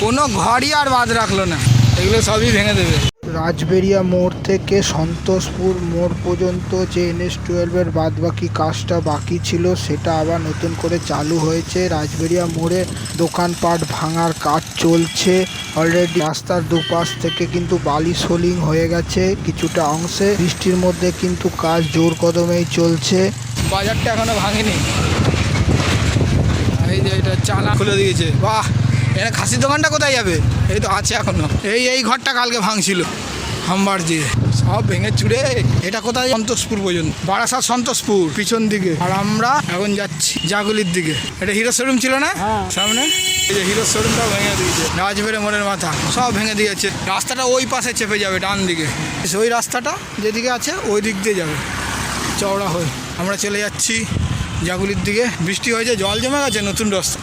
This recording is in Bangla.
কোনো ঘরই আর বাদ রাখল না। এগুলো সবই ভেঙে দেবে। রাজবেরিয়া মোড় থেকে সন্তোষপুর মোড় পর্যন্ত যে এনএস টুয়েলভের বাদবাকি কাজটা বাকি ছিল সেটা আবার নতুন করে চালু হয়েছে। রাজবেরিয়া মোড়ে দোকানপাট ভাঙার কাজ চলছে। অলরেডি রাস্তার দুপাশ থেকে কিন্তু বালি সোলিং হয়ে গেছে কিছুটা অংশে। বৃষ্টির মধ্যে কিন্তু কাজ জোর কদমেই চলছে। বাজারটা এখনও ভাঙেনি। এই যে এটা চালা খুলে দিয়েছে। বাহ! এখানে খাসির দোকানটা কোথায় যাবে? এই তো আছে এখনও। এই এই ঘরটা কালকে ভাঙছিল। হাম্বার দিয়ে সব ভেঙে চুড়ে। এটা কোথায়? সন্তোষপুর পর্যন্ত। বারাসাত সন্তোষপুর পিছন দিকে। আর আমরা এখন যাচ্ছি জাগুলির দিকে। এটা হিরো শোরুম ছিল না? সামনে? এই যে হিরো শোরুমটাও ভেঙে দিয়েছে। রাজবেড়ে মোড়ের মাথা। সব ভেঙে দিয়েছে। রাস্তাটা ওই পাশে চেপে যাবে ডান দিকে। ওই রাস্তাটা যেদিকে আছে ওই দিক দিয়ে যাবে। চওড়া হয়ে। আমরা চলে যাচ্ছি জাগুলির দিকে। বৃষ্টি হয়েছে জল জমে গেছে নতুন রাস্তা।